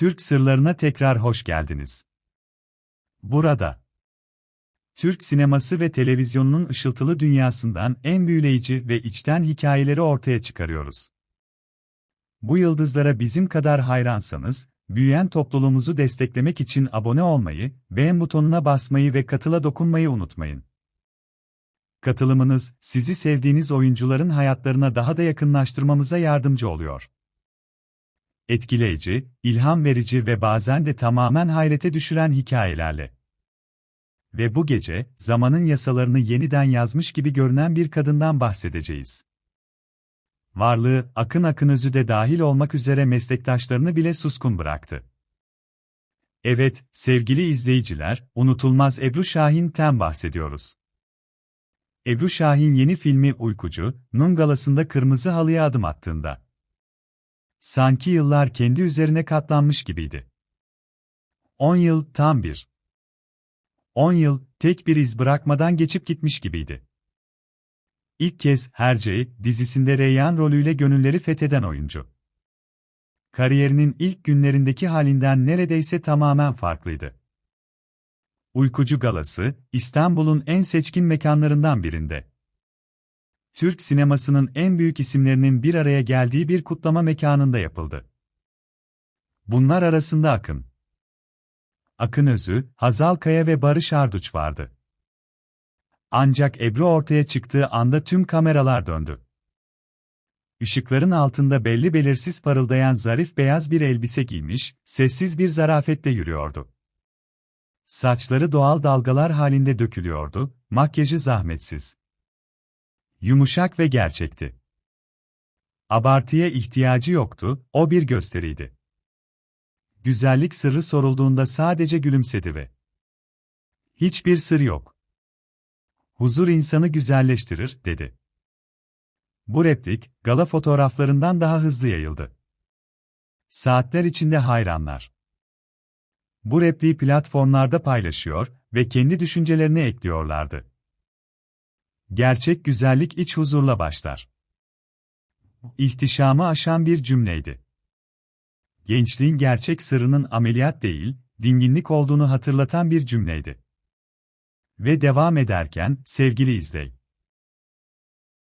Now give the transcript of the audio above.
Türk sırlarına tekrar hoş geldiniz. Burada Türk sineması ve televizyonunun ışıltılı dünyasından en büyüleyici ve içten hikayeleri ortaya çıkarıyoruz. Bu yıldızlara bizim kadar hayransanız, büyüyen topluluğumuzu desteklemek için abone olmayı, beğen butonuna basmayı ve katıla dokunmayı unutmayın. Katılımınız, sizi sevdiğiniz oyuncuların hayatlarına daha da yakınlaştırmamıza yardımcı oluyor. Etkileyici, ilham verici ve bazen de tamamen hayrete düşüren hikayelerle. Ve bu gece, zamanın yasalarını yeniden yazmış gibi görünen bir kadından bahsedeceğiz. Varlığı, Akın Akınözü de dahil olmak üzere meslektaşlarını bile suskun bıraktı. Evet, sevgili izleyiciler, unutulmaz Ebru Şahin'ten bahsediyoruz. Ebru Şahin yeni filmi Uykucu, Nun galasında kırmızı halıya adım attığında. Sanki yıllar kendi üzerine katlanmış gibiydi. 10 yıl tam bir. 10 yıl tek bir iz bırakmadan geçip gitmiş gibiydi. İlk kez Hercai dizisinde Reyhan rolüyle gönülleri fetheden oyuncu. Kariyerinin ilk günlerindeki halinden neredeyse tamamen farklıydı. Uykucu Galası, İstanbul'un en seçkin mekanlarından birinde. Türk sinemasının en büyük isimlerinin bir araya geldiği bir kutlama mekanında yapıldı. Bunlar arasında Akın, Akın Özü, Hazal Kaya ve Barış Arduç vardı. Ancak Ebru ortaya çıktığı anda tüm kameralar döndü. Işıkların altında belli belirsiz parıldayan zarif beyaz bir elbise giymiş, sessiz bir zarafetle yürüyordu. Saçları doğal dalgalar halinde dökülüyordu, makyajı zahmetsiz. Yumuşak ve gerçekti. Abartıya ihtiyacı yoktu, o bir gösteriydi. Güzellik sırrı sorulduğunda sadece gülümsedi ve Hiçbir sır yok. Huzur insanı güzelleştirir, dedi. Bu replik, gala fotoğraflarından daha hızlı yayıldı. Saatler içinde hayranlar. Bu repliği platformlarda paylaşıyor ve kendi düşüncelerini ekliyorlardı. Gerçek güzellik iç huzurla başlar. İhtişamı aşan bir cümleydi. Gençliğin gerçek sırrının ameliyat değil, dinginlik olduğunu hatırlatan bir cümleydi. Ve devam ederken, sevgili izley.